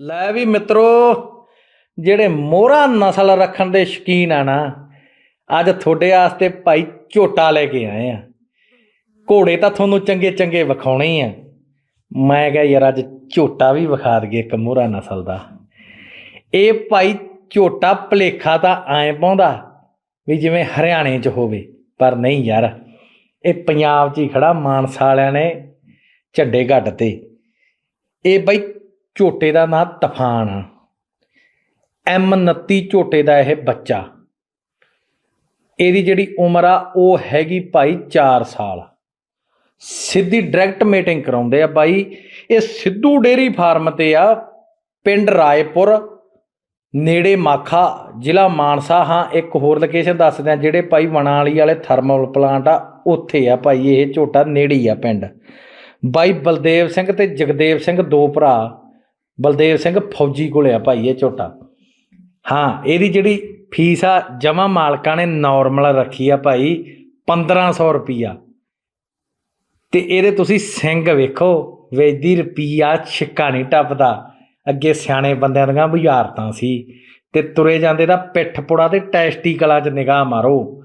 ਲੈ ਵੀ ਮਿੱਤਰੋ, ਜਿਹੜੇ ਮੋਹਰਾ ਨਸਲ ਰੱਖਣ ਦੇ ਸ਼ਕੀਨ ਆ ਨਾ, ਅੱਜ ਤੁਹਾਡੇ ਵਾਸਤੇ ਭਾਈ ਝੋਟਾ ਲੈ ਕੇ ਆਏ ਆ। ਘੋੜੇ ਤਾਂ ਤੁਹਾਨੂੰ ਚੰਗੇ ਚੰਗੇ ਵਿਖਾਉਣੇ ਹੀ ਆ। ਮੈਂ ਕਿਹਾ ਯਾਰ ਅੱਜ ਝੋਟਾ ਵੀ ਵਿਖਾ ਦਈਏ ਇੱਕ ਮੋਹਰਾ ਨਸਲ ਦਾ। ਇਹ ਭਾਈ ਝੋਟਾ ਭਲੇਖਾ ਤਾਂ ਐਂ ਪਾਉਂਦਾ ਵੀ ਜਿਵੇਂ ਹਰਿਆਣੇ 'ਚ ਹੋਵੇ, ਪਰ ਨਹੀਂ ਯਾਰ, ਇਹ ਪੰਜਾਬ 'ਚ ਹੀ ਖੜਾ, ਮਾਨਸਾ ਵਾਲਿਆਂ ਨੇ ਝੰਡੇ ਘੱਟ ਤੇ। ਇਹ ਬਈ ਝੋਟੇ ਦਾ ਨਾਂ ਤਫਾਨ ਆ। M29 ਝੋਟੇ ਦਾ ਇਹ ਬੱਚਾ। ਇਹਦੀ ਜਿਹੜੀ ਉਮਰ ਆ, ਉਹ ਹੈਗੀ ਭਾਈ 4 ਸਾਲ। ਸਿੱਧੀ ਡਾਇਰੈਕਟ ਮੀਟਿੰਗ ਕਰਾਉਂਦੇ ਆ ਬਾਈ। ਇਹ ਸਿੱਧੂ ਡੇਰੀ ਫਾਰਮ ਤੇ ਆ, ਪਿੰਡ ਰਾਏਪੁਰ, ਨੇੜੇ ਮਾਖਾ, ਜ਼ਿਲ੍ਹਾ ਮਾਨਸਾ। ਹਾਂ, ਇੱਕ ਹੋਰ ਲੋਕੇਸ਼ਨ ਦੱਸਦੇ ਆ, ਜਿਹੜੇ ਭਾਈ ਵਣਾਲੀ ਵਾਲੇ ਥਰਮਲ ਪਲਾਂਟ ਆ, ਉੱਥੇ ਆ ਭਾਈ ਇਹ ਝੋਟਾ, ਨੇੜੇ ਆ ਪਿੰਡ। ਬਾਈ ਬਲਦੇਵ ਸਿੰਘ ਤੇ ਜਗਦੇਵ ਸਿੰਘ ਦੋ ਭਰਾ। ਬਲਦੇਵ ਸਿੰਘ ਫੌਜੀ ਕੋਲੇ ਆ ਭਾਈ, ਇਹ ਝੋਟਾ। ਹਾਂ, ਇਹਦੀ ਜਿਹੜੀ ਫੀਸ ਆ ਜਮਾ ਮਾਲਕਾਂ ਨੇ ਨਾਰਮਲ ਰੱਖੀ ਆ ਭਾਈ 1500 ਰੁਪਿਆ ਤੇ ਇਹਦੇ ਤੁਸੀਂ ਸਿੰਘ ਵੇਖੋ ਵੇਦੀ ਰੁਪਿਆ ਛਿੱਕਾ ਨਹੀਂ ਟੱਪਦਾ। ਅੱਗੇ ਸਿਆਣੇ ਬੰਦਿਆਂ ਦੀਆਂ ਬੁਝਾਰਤਾਂ ਸੀ। ਤੇ ਤੁਰੇ ਜਾਂਦੇ ਦਾ ਪਿੱਠ ਪੁੜਾ ਤੇ ਟੈਸਟੀਕਲਾਂ 'ਚ ਨਿਗਾਹ ਮਾਰੋ।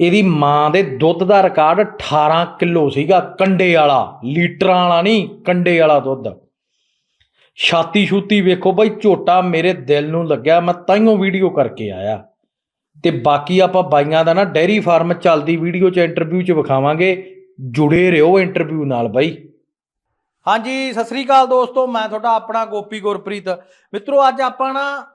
ਇਹਦੀ ਮਾਂ ਦੇ ਦੁੱਧ ਦਾ ਰਿਕਾਰਡ 18 ਕਿਲੋ ਸੀਗਾ, ਕੰਡੇ ਵਾਲਾ। ਲੀਟਰਾਂ ਵਾਲਾ ਨਹੀਂ, ਕੰਡੇ ਵਾਲਾ ਦੁੱਧ। ਛਾਤੀ ਛੂਤੀ ਵੇਖੋ ਬਈ, ਝੋਟਾ ਮੇਰੇ ਦਿਲ ਨੂੰ ਲੱਗਿਆ, ਮੈਂ ਤਾਈਓ ਵੀਡੀਓ ਕਰਕੇ ਆਇਆ। ਤੇ ਬਾਕੀ ਆਪਾਂ ਬਾਈਆਂ ਦਾ ਨਾ ਡੈਰੀ ਫਾਰਮ ਚੱਲਦੀ ਵੀਡੀਓ 'ਚ ਇੰਟਰਵਿਊ 'ਚ ਵਿਖਾਵਾਂਗੇ। ਜੁੜੇ ਰਹੋ ਇੰਟਰਵਿਊ ਨਾਲ ਬਾਈ। ਹਾਂਜੀ, ਸਤਿ ਸ੍ਰੀ ਅਕਾਲ ਦੋਸਤੋ, ਮੈਂ ਤੁਹਾਡਾ ਆਪਣਾ ਗੋਪੀ ਗੁਰਪ੍ਰੀਤ। ਮਿੱਤਰੋ, ਅੱਜ ਆਪਾਂ ਨਾ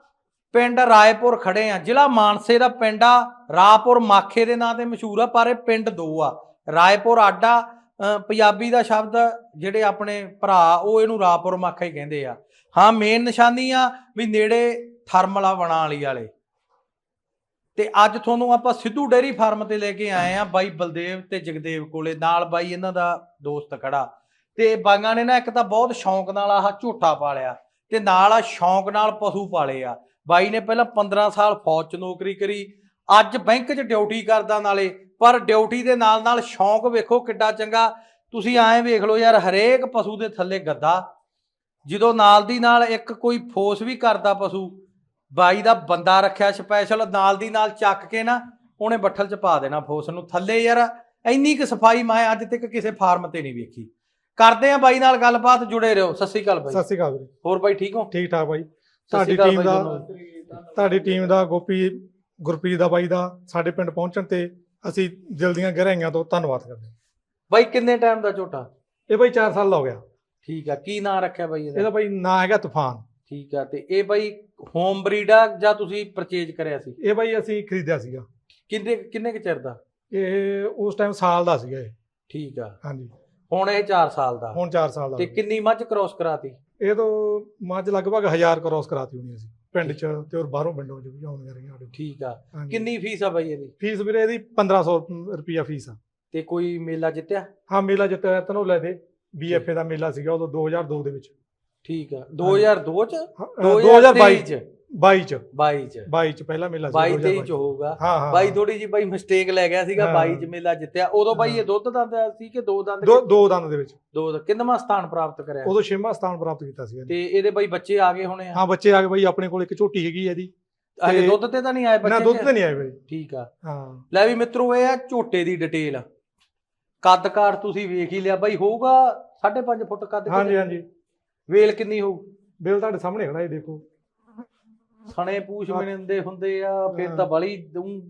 ਪਿੰਡ ਰਾਏਪੁਰ ਖੜੇ ਆ। ਜ਼ਿਲ੍ਹਾ ਮਾਨਸੇ ਦਾ ਪਿੰਡ ਆ, ਰਾਪੁਰ ਮਾਖੇ ਦੇ ਨਾਂ ਤੇ ਮਸ਼ਹੂਰ ਆ, ਪਰ ਇਹ ਪਿੰਡ ਦੋ ਆ। ਰਾਏਪੁਰ ਆਡਾ ਪੰਜਾਬੀ ਦਾ ਸ਼ਬਦ ਜਿਹੜੇ ਆਪਣੇ ਭਰਾ, ਉਹ ਇਹਨੂੰ ਰਾਪੁਰ ਮਾਖਾ ਹੀ ਕਹਿੰਦੇ ਆ। ਹਾਂ ਮੇਨ ਨਿਸ਼ਾਨੀ ਆ ਵੀ ਨੇੜੇ ਥਰਮਲਾ ਬਣਾ ਵਾਲੀ ਵਾਲੇ। ਤੇ ਅੱਜ ਤੁਹਾਨੂੰ ਆਪਾਂ ਸਿੱਧੂ ਡੇਰੀ ਫਾਰਮ ਤੇ ਲੈ ਕੇ ਆਏ ਆ, ਬਾਈ ਬਲਦੇਵ ਤੇ ਜਗਦੇਵ ਕੋਲੇ। ਨਾਲ ਬਾਈ ਇਹਨਾਂ ਦਾ ਦੋਸਤ ਖੜਾ। ਤੇ ਬਾਈਆਂ ਨੇ ਨਾ ਇੱਕ ਤਾਂ ਬਹੁਤ ਸ਼ੌਂਕ ਨਾਲ ਆਹ ਝੋਟਾ ਪਾਲਿਆ ਤੇ ਨਾਲ ਆ ਸ਼ੌਂਕ ਨਾਲ ਪਸ਼ੂ ਪਾਲੇ ਆ। ਬਾਈ ਨੇ ਪਹਿਲਾਂ 15 ਸਾਲ ਫੌਜ 'ਚ ਨੌਕਰੀ ਕਰੀ। ਅੱਜ ਬੈਂਕ 'ਚ ਡਿਊਟੀ ਕਰਦਾ ਨਾਲੇ ਪਰ ਡਿਊਟੀ ਦੇ ਨਾਲ ਨਾਲ ਸ਼ੌਂਕ ਵੇਖੋ ਕਿੱਡਾ ਚੰਗਾ। ਤੁਸੀਂ ਐਂ ਵੇਖ ਲਓ ਯਾਰ ਹਰੇਕ ਪਸ਼ੂ ਦੇ ਥੱਲੇ ਗੱਦਾ। ਜਦੋਂ ਨਾਲ ਦੀ ਨਾਲ ਇੱਕ ਕੋਈ ਫੋਰਸ ਵੀ ਕਰਦਾ ਪਸ਼ੂ ਬਾਈ ਦਾ ਬੰਦਾ ਰੱਖਿਆ ਸਪੈਸ਼ਲ ਨਾਲ ਦੀ ਨਾਲ ਚੱਕ ਕੇ ਨਾ ਉਹਨੇ ਬੱਠਲ 'ਚ ਪਾ ਦੇਣਾ ਫੋਰਸ ਨੂੰ। ਥੱਲੇ ਯਾਰ ਇੰਨੀ ਕੁ ਸਫ਼ਾਈ ਮੈਂ ਅੱਜ ਤੱਕ ਕਿਸੇ ਫਾਰਮ ਤੇ ਨਹੀਂ ਵੇਖੀ। ਕਰਦੇ ਆ ਬਾਈ ਨਾਲ ਗੱਲਬਾਤ ਜੁੜੇ ਰਹੋ। ਸਤਿ ਸ਼੍ਰੀ ਅਕਾਲ ਬਾਈ। ਸਤਿ ਸ਼੍ਰੀ ਅਕਾਲ ਵੀਰੇ। ਹੋਰ ਬਾਈ ਠੀਕ ਹੋ? ਠੀਕ ਠਾਕ ਬਾਈ। ਤੁਹਾਡੀ ਟੀਮ ਦਾ। ਤੁਹਾਡੀ ਟੀਮ ਦਾ ਗੋਪੀ ਗੁਰਪ੍ਰੀਤ ਦਾ ਬਾਈ ਦਾ ਸਾਡੇ ਪਿੰਡ ਪਹੁੰਚਣ ਤੇ ਅਸੀਂ ਦਿਲ ਦੀਆਂ ਗਹਿਰਾਈਆਂ ਤੋਂ ਧੰਨਵਾਦ ਕਰਦੇ ਹਾਂ। ਬਾਈ ਕਿੰਨੇ ਟਾਈਮ ਦਾ ਝੋਟਾ? ਇਹ ਬਾਈ 4 ਸਾਲ ਦਾ ਹੋ ਗਿਆ। ਠੀਕ ਆ ਕੀ ਨਾਂ ਰੱਖਿਆ ਬਾਈ ਇਹਦਾ? ਇਹਦਾ ਬਾਈ ਨਾਂ ਹੈਗਾ ਤੂਫਾਨ। ਠੀਕ ਆ ਤੇ ਇਹ ਬਾਈ ਹੋਮ ਬਰੀਡ ਆ ਜਾਂ ਤੁਸੀਂ ਪਰਚੇਜ ਕਰਿਆ ਸੀ? ਇਹ ਬਾਈ ਅਸੀਂ ਖਰੀਦਿਆ ਸੀਗਾ। ਕਿੰਨੇ ਕਿੰਨੇ ਕੁ ਚਿਰ ਦਾ? ਇਹ ਉਸ ਟਾਈਮ ਸਾਲ ਦਾ ਸੀਗਾ ਇਹ। ਠੀਕ ਆ। ਹਾਂਜੀ। ਹੁਣ ਇਹ 4 ਸਾਲ ਦਾ। ਹੁਣ 4 ਸਾਲ ਦਾ ਤੇ ਹੋ ਗਿਆ। ਕਿੰਨੀ ਮੱਝ ਕ੍ਰੋਸ ਕਰਾਤੀ? ਇਹ ਤੋਂ ਮੱਝ ਲਗਭਗ 1000 ਕ੍ਰੋਸ ਕਰਾਤੀ ਹੋਣੀ ਅਸੀਂ। ਪਿੰਡ 'ਚ ਤੇ ਹੋਰ ਬਾਹਰੋਂ ਪਿੰਡੋਂ 'ਚ ਵੀ ਆਉਂਦੀਆਂ ਰਹੀਆਂ ਸਾਡੇ ਠੀਕ ਆ। ਹਾਂਜੀ। ਕਿੰਨੀ ਫੀਸ ਆ ਬਾਈ ਇਹਦੀ? ਫੀਸ ਵੀਰੇ ਇਹਦੀ 1500 ਰੁਪਿਆ ਫੀਸ ਆ। ਤੇ ਕੋਈ ਮੇਲਾ ਜਿੱਤਿਆ? ਹਾਂ ਮੇਲਾ ਜਿੱਤਿਆ ਧਨੌਲੇ ਦੇ। ਬੀਐਫਏ ਦਾ ਮੇਲਾ ਸੀਗਾ ਉਦੋਂ 2002 ਦੇ ਵਿੱਚ। ਠੀਕ ਆ। 2002 ਚ? ਹਾਂ, ਅ, 2022 2022 ਚ? 22 ਚ। 22 ਚ। 22 ਚ ਪਹਿਲਾ ਮੇਲਾ ਸੀ 22 23 2022 ਚ ਹੋਊਗਾ। ਹਾਂ ਹਾਂ ਬਾਈ ਥੋੜੀ ਜੀ ਬਾਈ ਮਿਸਟੇਕ ਲੈ ਗਿਆ ਸੀਗਾ ਹਾਂ। 22 ਚ ਮੇਲਾ ਜਿੱਤਿਆ। ਉਦੋਂ ਬਾਈ ਇਹ। ਦੁੱਧ ਦੰਦ ਸੀ ਕਿ ਦੋ ਦੰਦ ਦੋ ਦੋ ਦੰਦ ਦੇ ਵਿੱਚ। ਦੋ ਕਿੰਨਵਾਂ ਸਥਾਨ ਪ੍ਰਾਪਤ ਕਰਿਆ? ਉਦੋਂ ਛੇਵਾਂ ਸਥਾਨ ਪ੍ਰਾਪਤ ਕੀਤਾ ਸੀ। ਤੇ ਇਹਦੇ ਬਾਈ ਬੱਚੇ ਆ ਗਏ ਹੋਣੇ ਆ? ਹਾਂ ਬੱਚੇ ਆ ਗਏ ਬਾਈ ਆਪਣੇ ਕੋਲ ਇੱਕ ਝੋਟੀ ਹੈਗੀ ਇਹਦੀ। ਤੇ- ਦੁੱਧ ਤੇ ਤਾਂ ਨਹੀਂ ਆਏ ਨਾ ਬੱਚੇ ਦੁੱਧ ਕਿ? ਤੇ ਨਹੀਂ ਆਏ ਬਾਈ। ਠੀਕ ਆ। ਹਾਂ। ਲੈ ਵੀ ਮਿੱਤਰੋ ਇਹ ਆ ਝੋਟੇ ਦੀ ਡਿਟੇਲ ਕੱਦ ਕਾਠ ਤੁਸੀਂ ਵੇਖ ਹੀ ਲਿਆ ਬਾਈ ਹੋਊਗਾ 5.5 ਫੁੱਟ ਕੱਦ ਹਾਂਜੀ? ਹਾਂਜੀ। ਵੇਲ ਕਿੰਨੀ ਹੋਊ? ਬਿੱਲ ਤੁਹਾਡੇ ਸਾਹਮਣੇ ਖੜਾ ਇਹ ਦੇਖੋ। ਸਣੇ ਪੂਛ ਹਾਂ। ਮਿਣਦੇ ਹੁੰਦੇ ਆ ਫਿਰ। ਤਾਂ ਬੜੀ ਦੂੰ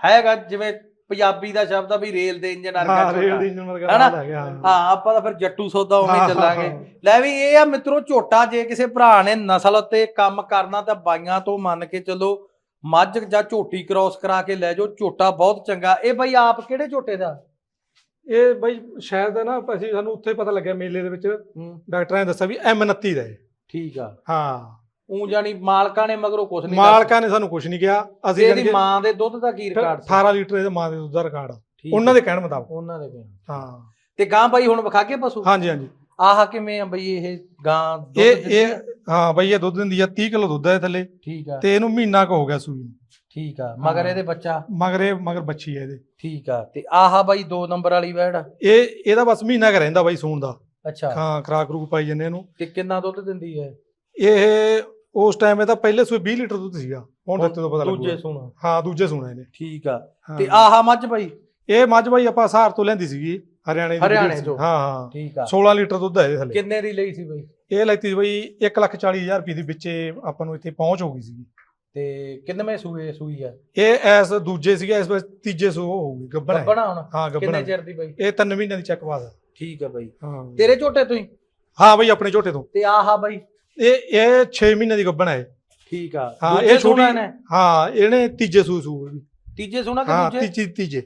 ਹੈਗਾ ਜਿਵੇਂ ਪੰਜਾਬੀ ਦਾ ਸ਼ਬਦ ਆ ਵੀ ਰੇਲ ਦੇ ਇੰਜਨ ਵਰਗਾ ਹਾਂ ਰੇਲ। ਦੀ ਇੰਜਨ ਵਰਗਾ ਹਾਂ। ਆਪਾਂ ਤਾਂ ਫਿਰ ਜੱਟੂ ਸੌਦਾ ਉਵੇਂ ਚੱਲਾਂਗੇ। ਲੈ ਵੀ ਇਹ ਆ ਮਿੱਤਰੋ ਝੋਟਾ ਜੇ ਕਿਸੇ ਭਰਾ ਨੇ ਨਸਲ ਉੱਤੇ ਕੰਮ ਕਰਨਾ ਤਾਂ ਬਾਈਆਂ ਤੋਂ ਮੰਨ ਕੇ ਚੱਲੋ ਮੱਝ ਜਾਂ ਝੋਟੀ ਕ੍ਰਾਸ ਕਰਾ ਕੇ ਲੈ ਜਾਓ ਝੋਟਾ ਬਹੁਤ ਚੰਗਾ। ਇਹ ਬਾਈ ਆਪ ਕਿਹੜੇ ਝੋਟੇ ਦਾ? ਇਹ ਬਾਈ ਸ਼ਾਇਦ ਨਾ ਅਸੀਂ ਸਾਨੂੰ ਉੱਥੇ ਪਤਾ ਲੱਗਿਆ ਮੇਲੇ ਦੇ ਵਿੱਚ। ਡਾਕਟਰਾਂ ਨੇ ਦੱਸਿਆ ਵੀ M29 ਦਾ ਹੈ ਠੀਕ ਆ। ਹਾਂ। ਉਹ ਜਾਨੀ ਮਾਲਕਾਂ ਨੇ ਮਗਰੋਂ ਕੁਝ ਨਹੀਂ ਮਾਲਕਾਂ ਨੇ ਸਾਨੂੰ ਕੁਝ ਨਹੀਂ ਕਿਹਾ। ਅਸੀਂ ਇਹਦੀ ਮਾਂ ਦੇ ਦੁੱਧ ਦਾ ਕੀ ਰਿਕਾਰਡ ਸੀ? 18 ਲੀਟਰ ਇਹਦੇ ਮਾਂ ਦੇ ਦੁੱਧ ਦਾ ਰਿਕਾਰਡ। ਉਹਨਾਂ। ਦੇ ਕਹਿਣ ਮੁਤਾਬਕ। ਉਹਨਾਂ ਦੇ ਬਿਆਨ। ਹਾਂ। ਤੇ ਗਾਂ ਬਾਈ ਹੁਣ ਵਿਖਾ ਕੇ ਪਸ਼ੂ? ਹਾਂਜੀ ਹਾਂਜੀ। ਆਹ ਕਿਵੇਂ ਆ ਬਈ ਇਹ ਗਾਂ ਦੁੱਧ ਇਹ ਇਹ? ਹਾਂ ਬਾਈ ਇਹ ਦੁੱਧ ਦਿੰਦੀ ਆ 30 ਕਿਲੋ ਦੁੱਧ ਹੈ ਥੱਲੇ। ਠੀਕ ਆ। ਤੇ ਇਹਨੂੰ ਮਹੀਨਾ ਕੁ ਹੋ ਗਿਆ ਸੂਈ ਨੂੰ। ਠੀਕ ਆ। ਮਗਰ। ਇਹਦੇ ਬੱਚਾ? ਮਗਰ ਇਹ ਮਗਰ ਬੱਚੀ ਹੈ ਇਹਦੇ। ਠੀਕ ਆ। ਤੇ ਆਹ ਬਾਈ 2 ਨੰਬਰ ਵਾਲੀ ਵੈੜ ਇਹ ਇਹਦਾ ਬਸ ਮਹੀਨਾ ਕੁ ਰਹਿੰਦਾ ਬਾਈ ਸੂਣ ਦਾ। ਅੱਛਾ। ਹਾਂ ਖਰਾਕ ਰੂਕ ਪਾਈ ਜੰਨੇ ਇਹਨੂੰ। ਤੇ ਕਿੰਨਾ ਦੁੱਧ ਦਿੰਦੀ ਹੈ ਇਹ ਉਸ ਟਾਈਮ ਇਹ ਤਾਂ ਪਹਿਲੇ ਸੂਏ 20 ਲੀਟਰ ਦੁੱਧ ਸੀਗਾ ਹੁਣ ਦਿੱਤੇ ਤੋਂ ਪਤਾ ਦੂਜੇ ਲੱਗੂਗਾ ਸੁਣਾ। ਹਾਂ ਦੂਜੇ ਸੂਣਾ ਇਹਨੇ ਠੀਕ ਆ। ਹਾਂ। ਤੇ ਆਹਾ ਮੱਝ ਬਾਈ? ਇਹ ਮੱਝ ਬਾਈ ਆਪਾਂ ਹਸਾਰ ਤੋਂ ਲੈਂਦੀ ਸੀਗੀ ਹਰਿਆਣੇ ਦੀ ਹਰਿਆਣੇ। ਤੋਂ। ਹਾਂ ਹਾਂ। ਠੀਕ ਆ। 16 ਲੀਟਰ ਦੁੱਧ ਹੈ ਇਹਦੇ ਥੱਲੇ। ਕਿੰਨੇ ਦੀ ਲਈ ਸੀ ਬਾਈ? ਇਹ ਲੈਤੀ ਸੀ ਬਈ 140000 ਰੁਪਏ ਦੀ ਵਿੱਚੇ ਆਪਾਂ ਨੂੰ ਇੱਥੇ ਪਹੁੰਚ ਹੋ ਗਈ ਸੀਗੀ। ਤੇ ਕਿੰਨੇਵੇਂ ਸੂਏ ਸੂਈ ਆ? ਇਹ ਐਸ ਦੂਜੇ ਸੀਗਾ ਇਸ ਵਾਰ ਤੀਜੇ ਸੂ ਹੋਊਗੀ ਗੱਬਣ ਹੈ ਹੁਣ? ਹਾਂ ਗੱਬਣ ਕਿੰਨੇ ਹੈ। ਚਿਰ ਦੀ ਬਾਈ? ਇਹ 3 ਮਹੀਨਿਆਂ ਦੀ ਚੱਕ ਹੈ ਠੀਕ ਆ ਬਾਈ। ਹਾਂ। ਤੇਰੇ ਝੋਟੇ ਤੋਂ ਹੀ? ਹਾਂ ਬਈ ਆਪਣੇ ਝੋਟੇ ਤੋਂ। ਤੇ ਆਹਾ ਬਾਈ ਇਹ ਇਹ 6 ਮਹੀਨਿਆਂ ਦੀ ਗੱਬਣ ਹੈ ਠੀਕ ਆ। ਹਾਂ ਇਹ ਛੋਟੀ ਹਾਂ ਇਹਨੇ ਤੀਜੇ ਸੂ ਸੂ ਵੀ। ਤੀਜੇ ਸੂਣਾ ਕਿ ਹਾਂ ਦੂਜੇ? ਤੀਜੇ ਤੀਜੇ।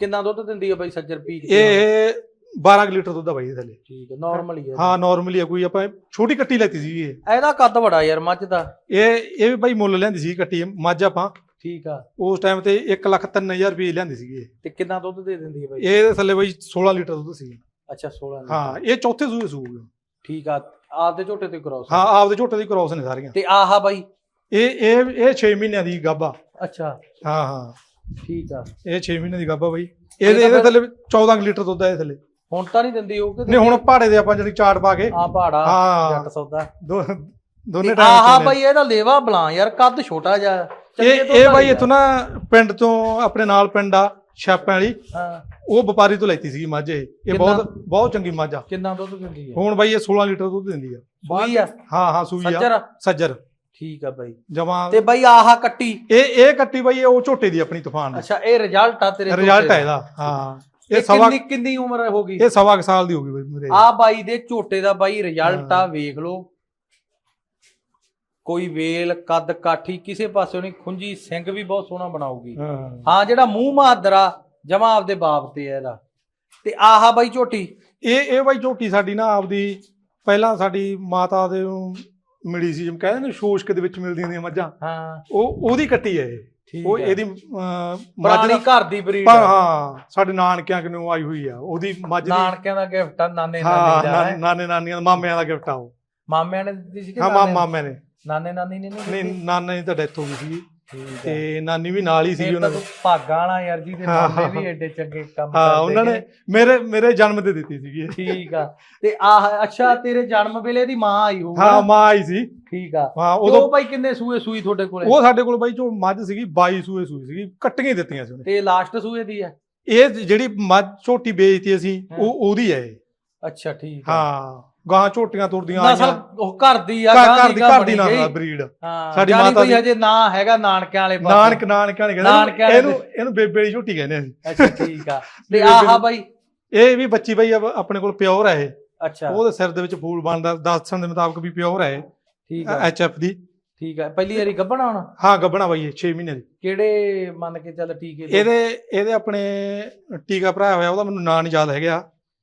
ਕਿੰਨਾ ਦੁੱਧ ਦਿੰਦੀ ਆ ਬਾਈ ਸੱਜਰ ਪੀ ਇਹ 12 ਕੁ ਲੀਟਰ ਦੁੱਧ ਆ ਬਾਈ ਇਹਦੇ ਥੱਲੇ। ਠੀਕ ਆ ਨਾਰਮਲ ਹੀ ਆ। ਹਾਂ ਨਾਰਮਲੀ ਆ ਕੋਈ ਆਪਾਂ ਛੋਟੀ ਕੱਟੀ ਲੈਤੀ ਸੀ ਇਹ। ਇਹਦਾ ਕੱਦ ਬੜਾ ਯਾਰ ਮੱਝ ਦਾ। ਇਹ ਇਹ ਵੀ ਬਾਈ ਮੁੱਲ ਲੈਂਦੀ ਸੀ ਕੱਟੀ ਮੱਝ ਆਪਾਂ। ਠੀਕ ਆ। ਉਸ ਟਾਈਮ ਤੇ 1 ਲੱਖ 3000 ਰੁਪਏ ਲੈਂਦੀ ਸੀ ਇਹ। ਤੇ ਕਿੰਨਾ ਦੁੱਧ ਦੇ ਦਿੰਦੀ ਹੈ ਬਾਈ? ਇਹਦੇ ਥੱਲੇ ਬਾਈ 16 ਲੀਟਰ ਦੁੱਧ ਸੀ ਅੱਛਾ 16 ਲੀਟਰ। ਹਾਂ ਇਹ ਚੌਥੇ ਸੂਏ ਸੂਗਾ ਠੀਕ ਆ ਆਪਦੇ ਝੋਟੇ ਤੇ ਕਰਾਓ ਹਾਂ ਆਪਦੇ ਝੋਟੇ ਦੀ ਕ੍ਰੋਸ ਨੇ ਸਾਰੀਆਂ। ਤੇ ਆਹਾ ਬਾਈ? ਇਹ ਇਹ ਇਹ 6 ਮਹੀਨਿਆਂ ਦੀ ਗੱਭਾ। ਅੱਛਾ। ਹਾਂ ਹਾਂ। ਠੀਕ ਆ। ਇਹ 6 ਮਹੀਨਿਆਂ ਦੀ ਗੱਭਾ ਬਾਈ। ਇਹ ਇਹਦੇ ਤਾਂ ਇਹਦੇ ਥੱਲੇ 14 ਕੁ ਲੀਟਰ ਦੁੱਧ ਆ ਥੱਲੇ। ਹੁਣ ਤਾਂ ਨਹੀਂ ਦਿੰਦੀ ਉਹ ਕਿ ਨਹੀਂ ਹੁਣ ਪਹਾੜੇ ਦੇ ਆਪਾਂ ਜਿਹੜੀ ਚਾਟ ਪਾ ਕੇ। ਆ ਪਹਾੜਾ ਹਾਂ। ਜੱਟ ਸੌਦਾ। ਦੋ ਦੋਨੇ ਤੇ ਆਹਾ ਟਾਈਮ ਬਾਈ ਇਹਦਾ ਲੇਵਾ ਬਲਾਂ ਯਾਰ ਕੱਦ ਛੋਟਾ ਜਿਹਾ। ਇਹ ਇਹ ਬਾਈ ਇਥੋਂ ਨਾ ਪਿੰਡ ਤੋਂ ਆਪਣੇ ਨਾਲ ਪਿੰਡ ਆ ਛਾਪਿਆਂ ਵਾਲੀ। ਹਾਂ। ਉਹ ਵਪਾਰੀ ਤੋਂ ਲੈਤੀ ਸੀ ਮੱਝ। ਇਹ? ਬਹੁਤ ਬਹੁਤ ਚੰਗੀ ਮੱਝ। ਆ ਕਿੰਨਾ ਦੁੱਧ ਦਿੰਦੀ ਹੈ? ਹੁਣ ਬਾਈ ਇਹ 16 ਲੀਟਰ ਦੁੱਧ ਦਿੰਦੀ ਆ। ਸੂਈ ਆ? ਹਾਂ ਹਾਂ ਸੂਈ ਆ। ਸੱਜਰ ਸੱਜਰ। ਠੀਕ ਆ ਬਾਈ। ਜਮਾ ਤੇ ਬਾਈ ਆਹਾ ਕੱਟੀ? ਇਹ ਇਹ ਕੱਟੀ ਬਾਈ ਇਹ ਉਹ ਝੋਟੇ ਦੀ ਆਪਣੀ ਤੂਫਾਨ ਦੀ। ਅੱਛਾ ਇਹ ਰਿਜ਼ਲਟ ਆ ਤੇਰੇ ਰਿਜ਼ਲਟ ਦਾ। ਇਹਦਾ ਹਾਂ। ਇਹ ਸਵਾ ਕਿੰਨੀ ਕਿੰਨੀ ਉਮਰ ਹੋ ਗਈ? ਇਹ ਸਵਾ ਸਾਲ ਦੀ ਹੋ ਗਈ ਬਾਈ ਮੇਰੇ। ਆ ਬਾਈ ਦੇ ਝੋਟੇ ਦਾ ਬਾਈ ਰਿਜ਼ਲਟ ਆ। ਵੇਖ ਲਓ। ਕੋਈ ਵੇਲ ਕੱਦ ਕਾਠੀ ਕਿਸੇ ਪਾਸੇ ਨਹੀਂ। ਖੁੰਜੀ ਸਿੰਘ ਵੀ ਬਹੁਤ ਸੋਹਣਾ ਬਣਾਉਗੀ ਹਾਂ। ਹਾਂ ਜਿਹੜਾ ਮੂੰਹ ਮਾਦਰਾ ਜਮਾ ਆਪਦੇ ਬਾਪ ਤੇ ਹੈ ਇਹਦਾ। ਤੇ ਆਹਾ ਬਾਈ ਝੋਟੀ। ਇਹ ਇਹ ਬਾਈ ਝੋਟੀ ਸਾਡੀ ਨਾ ਆਪਦੀ ਪਹਿਲਾਂ ਸਾਡੀ ਮਾਤਾ ਦੇ ਨੂੰ ਮਿਲੀ ਸੀ ਜਿਵੇਂ ਕਹਿੰਦੇ ਨੇ ਸ਼ੋਸ਼ਕ ਦੇ ਵਿੱਚ ਮਿਲਦੀਆਂ ਨੇ ਮੱਝਾਂ। ਹਾਂ। ਉਹ ਉਹਦੀ ਕੱਟੀ ਹੈ ਇਹ। ਠੀਕ ਉਹ ਹੈ ਇਹਦੀ ਅਹ, ਮੱਝ ਪੁਰਾਣੀ ਦਾ ਘਰ ਦੀ ਬਰੀਡ ਪਰ ਹਾਂ ਸਾਡੇ ਨਾਨਕਿਆਂ ਕਿਨੂੰ ਆਈ ਹੋਈ ਆ। ਉਹਦੀ ਮੱਝ ਦੀ ਨਾਨਕਿਆਂ ਦਾ ਗਿਫਟ ਆ ਨਾਨੇ ਹਾਂ ਨਾਨੀ ਦਾ ਨਾ- ਹੈ। ਨਾਨੇ ਨਾਨੀਆਂ ਦਾ ਮਾਮਿਆਂ ਦਾ ਗਿਫਟ ਆ ਉਹ। ਮਾਮਿਆਂ ਨੇ ਦਿੱਤੀ ਸੀ ਕਿ ਹਾਂ ਮਾ- ਨਾਨੇ ਨੇ? ਮਾਮੇ ਨਾਨੇ ਨਾਨੀ ਨੇ ਨਹੀਂ? ਨਾਨੇ ਦੀ ਤਾਂ ਡੈਥ ਹੋ ਗਈ ਸੀ। ਤੇ ਨਾਨੀ ਵੀ ਨਾਲ ਹੀ ਸੀ ਉਹਨਾਂ ਦੇ। ਭਾਗਾਂ ਵਾਲਾ ਯਾਰ ਜੀ ਦੇ ਹਾਂ, ਮਾਮੇ ਵੀ ਐਡੇ ਚੰਗੇ ਕੰਮ ਹਾਂ ਕਰਦੇ ਉਹਨਾਂ ਨੇ। ਮੇਰੇ ਮੇਰੇ ਜਨਮ ਤੇ ਦਿੱਤੀ ਸੀਗੀ। ਠੀਕ ਆ। ਤੇ ਆਹ ਅੱਛਾ ਤੇਰੇ ਜਨਮ ਵੇਲੇ ਦੀ ਮਾਂ ਆਈ ਹੋਊ ਹਾਂ ਮਾਂ ਆਈ ਸੀ। ਠੀਕ ਆ। ਹਾਂ ਉਦੋਂ ਭਾਈ ਕਿੰਨੇ ਸੂਏ ਸੂਈ ਤੁਹਾਡੇ ਕੋਲੇ? ਉਹ ਸਾਡੇ ਕੋਲ ਬਾਈ ਜੋ ਮੱਝ ਸੀਗੀ 22 ਸੂਏ ਸੂਈ ਸੀਗੀ ਕੱਟੀਆਂ ਹੀ ਦਿੱਤੀਆਂ ਸੀ ਉਹਨੇ। ਤੇ ਲਾਸਟ ਸੂਏ ਦੀ ਆ? ਇਹ ਜਿਹੜੀ ਮੱਝ ਝੋਟੀ ਵੇਚਤੀ ਅਸੀਂ ਹਾਂ। ਉਹ ਉਹਦੀ ਹੈ। ਅੱਛਾ ਠੀਕ ਆ। ਹਾਂ। ਗਾਂ ਝੋਟੀਆਂ ਤੁਰਦੀਆਂ ਨਸਲ ਉਹ ਘਰ ਦੀ ਆ ਘਰ ਗਾਂ ਘਰ ਦੀ ਘਰ ਦੀ ਨਾਲ। ਬਰੀਡ। ਹਾਂ ਸਾਡੀ ਮਾਤਾ ਦੀ- ਹਜੇ ਨਾਂ ਹੈਗਾ ਨਾਨਕਿਆਂ ਵਾਲੇ ਪਾਸੇ। ਨਾਨਕ ਨਾਨਕਿਆਂ ਕਹਿੰਦੇ ਨੇ ਇਹਨੂੰ ਇਹਨੂੰ ਬੇਬੇ ਦੀ ਝੋਟੀ ਕਹਿੰਦੇ ਅਸੀਂ। ਅੱਛਾ ਠੀਕ ਆ। ਤੇ ਆਹਾ ਬਾਈ? ਇਹ ਵੀ ਬੱਚੀ ਬਾਈ ਆਪਣੇ ਕੋਲ ਪਿਓਰ ਹੈ ਇਹ। ਅੱਛਾ। ਉਹਦੇ ਸਿਰ ਦੇ ਵਿੱਚ ਫੂਲ ਬਣਦਾ। ਦੱਸਣ ਦੇ ਮੁਤਾਬਕ ਵੀ ਪਿਓਰ ਹੈ ਠੀਕ ਆ। ਐਚ ਐਫ ਦੀ। ਠੀਕ ਆ। ਪਹਿਲੀ ਵਾਰੀ ਗੱਭਣਾ ਹੁਣ ਹਾਂ ਗੱਬਣਾ ਬਾਈ ਇਹ 6 ਮਹੀਨੇ ਦੀ। ਕਿਹੜੇ ਮੰਨ ਕੇ ਚੱਲ ਟੀਕੇ ਇਹਦੇ ਇਹਦੇ ਆਪਣੇ ਟੀਕਾ ਭਰਾਇਆ ਹੋਇਆ ਉਹਦਾ ਮੈਨੂੰ ਨਾਂ ਨਹੀਂ ਯਾਦ ਹੈਗਾ।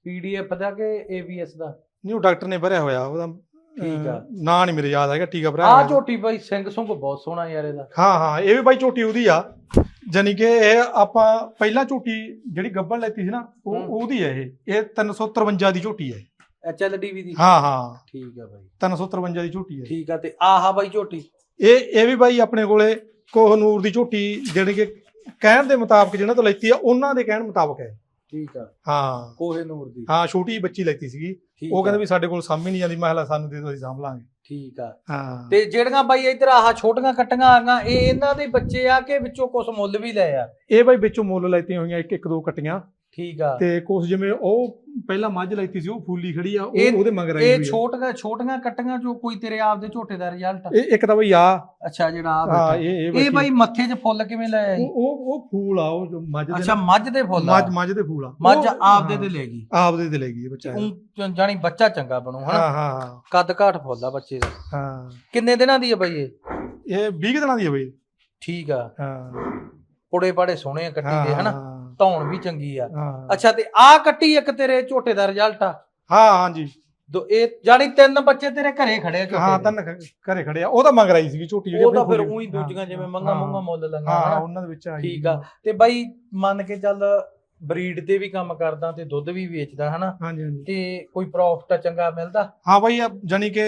ਪੀਡੀਐਫ ਦਾ ਕਿ ਏਵੀਐਸ ਦਾ? ਨਹੀਂ ਉਹ ਡਾਕਟਰ ਨੇ ਭਰਿਆ ਹੋਇਆ ਉਹਦਾ ਠੀਕ ਆ। ਨਾਂ ਨਹੀਂ ਮੇਰੇ ਯਾਦ ਹੈਗਾ ਟੀਕਾ ਭਰਾਇਆ ਆ ਹੋਇਆ। ਝੋਟੀ ਬਾਈ ਸਿੰਘ ਸੁੰਘ ਬਹੁਤ ਸੋਹਣਾ ਯਾਰ ਇਹਦਾ। ਹਾਂ ਹਾਂ ਇਹ ਵੀ ਬਾਈ ਝੋਟੀ ਉਹਦੀ ਆ। ਜਾਨੀ ਕਿ ਇਹ ਆਪਾਂ ਪਹਿਲਾਂ ਝੋਟੀ ਜਿਹੜੀ ਗੱਬਣ ਲੈਤੀ ਸੀ ਨਾ ਉਹ ਹੂੰ। ਉਹਦੀ ਹੈ ਇਹ। ਇਹ 353 ਦੀ ਝੋਟੀ ਹੈ ਐਚਐਲਡੀਵੀ ਦੀ। ਹਾਂ ਹਾਂ। ਠੀਕ ਆ ਬਾਈ। 353 ਦੀ ਝੋਟੀ ਹੈ ਠੀਕ ਆ ਤੇ ਆਹਾ ਬਾਈ ਝੋਟੀ। ਇਹ ਇਹ ਵੀ ਬਾਈ ਆਪਣੇ ਕੋਲੇ ਕੋਹਨੂਰ ਦੀ ਝੋਟੀ ਜਿਹੜੀ ਕਿ ਕਹਿਣ ਦੇ ਮੁਤਾਬਕ ਜਿਹਨਾਂ ਤੋਂ ਲੈਤੀ ਆ ਉਹਨਾਂ ਦੇ ਕਹਿਣ ਮੁਤਾਬਕ ਹੈ ਠੀਕ ਆ। ਹਾਂ। ਕੋਹੇ ਨੂਰ ਦੀ। ਹਾਂ ਛੋਟੀ ਬੱਚੀ ਲੈਤੀ ਸੀਗੀ। ਉਹ ਕਹਿੰਦੇ ਵੀ ਸਾਡੇ ਕੋਲ ਸਾਂਭੀ ਨਹੀਂ ਜਾਂਦੀ। ਮਹਿਲਾ ਸਾਨੂੰ ਦੇ ਦਿਓ ਅਸੀਂ ਸਾਂਭ ਲਾਂਗੇ। ਠੀਕ ਆ। ਹਾਂ। ਤੇ ਜਿਹੜੀਆਂ ਬਾਈ ਇੱਧਰ ਆਹ ਛੋਟੀਆਂ ਕੱਟੀਆਂ ਆਈਆਂ ਇਹ ਇਹਨਾਂ ਦੇ ਬੱਚੇ ਆ ਕਿ ਵਿੱਚੋਂ ਕੁਝ ਮੁੱਲ ਵੀ ਲਏ ਆ? ਇਹ ਬਾਈ ਵਿੱਚੋਂ ਮੁੱਲ ਲੈਤੀਆਂ ਹੋਈਆਂ ਇੱਕ ਇੱਕ ਦੋ ਕੱਟੀਆਂ। ਠੀਕ ਆ। ਤੇ ਕੁਛ ਜਿਵੇਂ ਉਹ ਪਹਿਲਾਂ ਮੱਝ ਲੈਤੀ ਸੀ ਉਹ ਫੂਲੀ ਖੜੀ ਆ ਉਹ ਇਹ- ਉਹਦੇ ਮਗਰ ਆਈ ਇਹ ਹੋਈ ਆ। ਛੋਟੀਆਂ ਛੋਟੀਆਂ ਕੱਟੀਆਂ ਚੋਂ ਕੋਈ ਤੇਰੇ ਆਪ ਦੇ ਝੋਟੇ ਦਾ ਰਿਜ਼ਲਟ ਇਹ ਇੱਕ ਤਾਂ ਬਈ ਆ। ਅੱਛਾ ਜਿਹੜਾ ਆ ਹਾਂ ਬੈਠਾ। ਇਹ ਇਹ ਇਹ। ਬਾਈ ਮੱਥੇ 'ਚ ਫੁੱਲ ਕਿਵੇਂ ਲੈ ਆਈ ਉਹ ਉਹ ਉਹ ਫੂਲ ਆ ਉਹ ਜੋ ਮੱਝ ਦੇ ਅੱਛਾ ਮੱਝ ਦੇ ਫੁੱਲ ਆ? ਮੱਝ ਮੱਝ ਦੇ ਫੂਲ ਆ। ਮੱਝ ਉਹ- ਆਪਦੇ ਹਾਂ, ਤੇ ਲੈ ਗਈ। ਆਪਦੇ ਤੇ ਲੈ ਗਈ ਇਹ ਬੱਚਾ ਊਂ ਜਾਣੀ ਬੱਚਾ ਚੰਗਾ ਬਣੂ ਹਾਂ ਹਨਾ? ਹਾਂ ਹਾਂ ਕੱਦ ਘਾਟ ਫੁੱਲ ਆ ਬੱਚੇ ਦਾ। ਹਾਂ। ਕਿੰਨੇ ਦਿਨਾਂ ਦੀ ਆ ਬਾਈ ਇਹ? ਇਹ 20 ਕੁ ਦਿਨਾਂ ਦੀ ਹੈ ਬਈ। ਠੀਕ ਆ। ਹਾਂ। ਪੁੜੇ ਪਾੜੇ ਸੋਹਣੇ ਆ ਕੱਟੀ ਦੇ ਹਾਂ, ਹਨਾ? ਹਾਂ, ਧੌਣ ਵੀ ਚੰਗੀ ਆ। ਹਾਂ। ਅੱਛਾ ਤੇ ਆ ਕੱਟੀ ਇੱਕ ਤੇਰੇ ਝੋਟੇ ਦਾ ਰਿਜ਼ਲਟ ਆ। ਹਾਂ ਹਾਂਜੀ ਦੋ ਇਹ ਜਾਣੀ ਤਿੰਨ ਬੱਚੇ ਤੇਰੇ ਘਰੇ ਖੜੇ ਆ ਝੋਟੇ ਹਾਂ ਦੇ। ਤਾਂ ਘਰੇ ਖੜੇ ਆ। ਉਹ ਤਾਂ ਮੰਗ ਰਹੀ ਸੀਗੀ ਝੋਟੀ ਜਿਹੜੀ ਉਹ ਤਾਂ ਫਿਰ ਉਹੀ ਦੂਜੀਆਂ ਜਿਵੇਂ ਮੰਗਾ ਮੰਗਾ ਮੁੱਲ ਲੰਗਾ ਹਾਂ ਹਨਾ? ਉਹਨਾਂ ਦੇ ਵਿੱਚ ਆਈ ਠੀਕ ਆ। ਤੇ ਬਾਈ ਮੰਨ ਕੇ ਚੱਲ ਬਰੀਡ ਤੇ ਵੀ ਕੰਮ ਕਰਦਾ ਤੇ ਦੁੱਧ ਵੀ ਵੇਚਦਾ ਹਨਾ? ਹਾਂਜੀ ਹਾਂਜੀ। ਤੇ ਕੋਈ ਪ੍ਰੋਫਿਟ ਚੰਗਾ ਮਿਲਦਾ? ਹਾਂ ਬਾਈ ਜਾਨੀ ਕਿ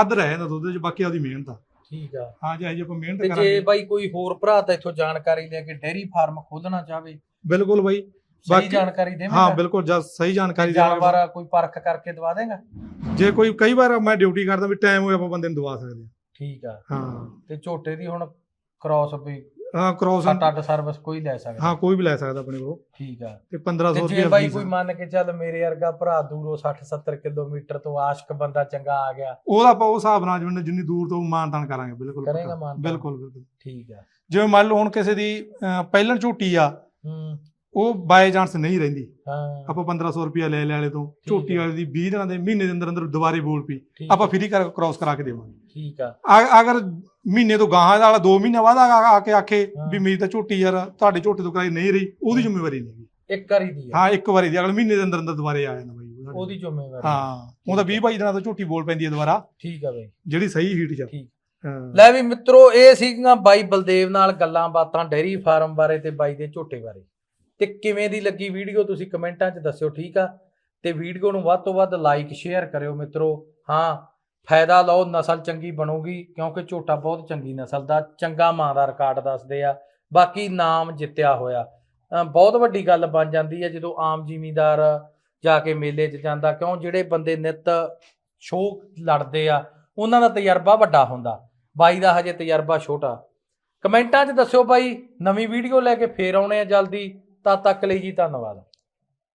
ਅੱਧ ਰਹੇ ਨਾ ਦੁੱਧ ਚ ਬਾਕੀ ਉਹਦੀ ਮਿਹਨਤ ਆ। ਠੀਕ ਆ। ਹਾਂ ਜੇ ਜੇ ਆਪਾਂ ਮਿਹਨਤ ਤੇ ਜੇ ਕਰਾਂਗੇ। ਬਾਈ ਕੋਈ ਹੋਰ ਭਰਾ ਤਾਂ ਇੱਥੋਂ ਜਾਣਕਾਰੀ ਲੈ ਕੇ ਡੇਅਰੀ ਫਾਰਮ ਖੋਲਣਾ ਚਾਹਵੇ। ਬਿਲਕੁਲ ਬਾਈ। ਸਹੀ ਜਾਣਕਾਰੀ ਹਾਂ ਦੇਵੇਂਗਾ ਬਿਲਕੁਲ ਜਦ ਸਹੀ ਜਾਣਕਾਰੀ ਦੇਵਾਂਗੇ ਜਾਨਵਰ ਕੋਈ ਪਰਖ ਕਰਕੇ ਦਵਾ ਦੇਗਾ? ਜੇ ਕੋਈ ਕਈ ਵਾਰ ਮੈਂ ਡਿਊਟੀ ਕਰਦਾ ਵੀ ਟਾਈਮ ਹੋਇਆ ਆਪਾਂ ਬੰਦੇ ਨੂੰ ਦਵਾ ਸਕਦੇ ਠੀਕ ਆ। ਹਾਂ। ਹਾਂ ਤੇ ਝੋਟੇ ਦੀ ਹੁਣ ਕ੍ਰਾਸ ਵੀ ਹਾਂ ਕ੍ਰੋਸ ਸੱਤ ਅੱਠ ਸਰਵਿਸ ਕੋਈ ਲੈ ਸਕਦਾ। ਹਾਂ ਕੋਈ ਵੀ ਲੈ ਸਕਦਾ ਆਪਣੇ ਕੋਲ। ਠੀਕ ਆ। ਤੇ 1500 ਤੇ ਰੁਪਏ ਜੇ ਬਾਈ ਕੋਈ ਮੰਨ ਕੇ ਚੱਲ ਮੇਰੇ ਵਰਗਾ ਭਰਾ ਦੂਰੋਂ 60 70 ਕਿਲੋਮੀਟਰ ਤੋਂ ਆਸ਼ਕ ਬੰਦਾ ਚੰਗਾ ਆ ਗਿਆ। ਉਹਦਾ ਆਪਾਂ ਉਸ ਹਿਸਾਬ ਨਾਲ ਜਿਵੇਂ ਜਿੰਨੀ ਦੂਰ ਤੋਂ ਮਾਨਤਾਨ ਕਰਾਂਗੇ ਬਿਲਕੁਲ ਕਰੇਗਾ ਪੱਕਾ। ਮਾਨਤਾਨ? ਬਿਲਕੁਲ ਬਿਲਕੁਲ। ਠੀਕ ਆ। ਜਿਵੇਂ ਮੰਨ ਲਓ ਹੁਣ ਕਿਸੇ ਦੀ ਪਹਿਲਣ ਝੋਟੀ ਆ ਹੂੰ ਉਹ ਬਾਏ ਚਾਂਸ ਨਹੀਂ ਰਹਿੰਦੀ। ਆਪਾਂ 1500 ਰੁਪਏ ਲੈ ਲੈ ਵਾਲੇ ਤੋਂ। ਝੋਟੀ। ਵਾਲੇ ਦੀ 20 ਦਿਨਾਂ ਦੇ ਮਹੀਨੇ ਦੇ ਅੰਦਰ ਅੰਦਰ ਦੁਬਾਰੇ ਬੋਲ ਠੀਕ ਆਪਾਂ ਫ੍ਰੀ ਕਰ ਕ੍ਰਾਸ ਕਰਾ ਕੇ ਦੇਵਾਂਗੇ। ਠੀਕ ਆ। ਅਗਰ ਮਹੀਨੇ ਤੋਂ ਗਾਹਾਂ ਵਾਲਾ 2 ਮਹੀਨੇ ਬਾਅਦ ਆ ਕੇ ਆਖੇ। ਵੀ ਮੇਰੀ ਤਾਂ ਝੋਟੀ ਯਾਰ ਤੁਹਾਡੇ ਝੋਟੇ ਤੋਂ ਕਰਾਈ ਨਹੀਂ ਰਹੀ ਉਹਦੀ ਜ਼ਿੰਮੇਵਾਰੀ ਨਹੀਂ ਇੱਕ ਵਾਰੀ ਦੀ ਹਾਂ ਇੱਕ ਵਾਰੀ ਦੀ ਅਗਲੇ ਮਹੀਨੇ ਦੇ ਅੰਦਰ ਅੰਦਰ ਦੁਬਾਰੇ ਆ ਜਾਂਦਾ ਬਾਈ। ਉਹਦੀ ਜ਼ਿੰਮੇਵਾਰੀ। ਹਾਂ ਉਹਦਾ 20 22 ਦਿਨਾਂ ਤੋਂ ਝੋਟੀ ਬੋਲ ਪੈਂਦੀ ਹੈ ਦੁਬਾਰਾ। ਠੀਕ ਆ ਬਾਈ। ਜਿਹੜੀ ਸਹੀ ਹੀਟ ਚ ਠੀਕ। ਲੈ ਵੀ ਮਿੱਤਰੋ, ਇਹ ਸੀਗੀਆਂ ਬਾਈ ਬਲਦੇਵ ਨਾਲ ਗੱਲਾਂ ਬਾਤਾਂ ਡੇਰੀ ਫਾਰਮ ਬਾਰੇ ਤੇ ਬਾਈ ਦੇ ਝੋਟੇ ਬਾਰੇ। ਤੇ ਕਿਵੇਂ ਦੀ ਲੱਗੀ ਵੀਡੀਓ ਤੁਸੀਂ ਕਮੈਂਟਾਂ 'ਚ ਦੱਸਿਓ, ਠੀਕ ਆ? ਤੇ ਵੀਡੀਓ ਨੂੰ ਵੱਧ ਤੋਂ ਵੱਧ ਲਾਈਕ, ਸ਼ੇਅਰ ਕਰਿਓ ਮਿੱਤਰੋ। ਹਾਂ, ਫਾਇਦਾ ਲਓ, ਨਸਲ ਚੰਗੀ ਬਣੂਗੀ, ਕਿਉਂਕਿ ਝੋਟਾ ਬਹੁਤ ਚੰਗੀ ਨਸਲ ਦਾ, ਚੰਗਾ ਮਾਂ ਦਾ ਰਿਕਾਰਡ ਦੱਸਦੇ ਆ। ਬਾਕੀ ਨਾਮ ਜਿੱਤਿਆ ਹੋਇਆ। ਬਹੁਤ ਵੱਡੀ ਗੱਲ ਬਣ ਜਾਂਦੀ ਹੈ ਜਦੋਂ ਆਮ ਜ਼ਿਮੀਂਦਾਰ ਜਾ ਕੇ ਮੇਲੇ 'ਚ ਜਾਂਦਾ, ਕਿਉਂ? ਜਿਹੜੇ ਬੰਦੇ ਨਿਤ ਸ਼ੋਅ ਲੜਦੇ ਆ, ਉਹਨਾਂ ਦਾ ਤਜਰਬਾ ਵੱਡਾ ਹੁੰਦਾ। ਬਾਈ ਦਾ ਹਜੇ ਤਜਰਬਾ ਛੋਟਾ। ਕਮੈਂਟਾਂ 'ਚ ਦੱਸਿਓ ਬਾਈ, ਨਵੀਂ ਵੀਡੀਓ ਲੈ ਕੇ ਫੇਰ ਆਉਣੇ ਆ ਜਲਦੀ। ਤਦ ਤੱਕ ਲਈ ਜੀ ਧੰਨਵਾਦ।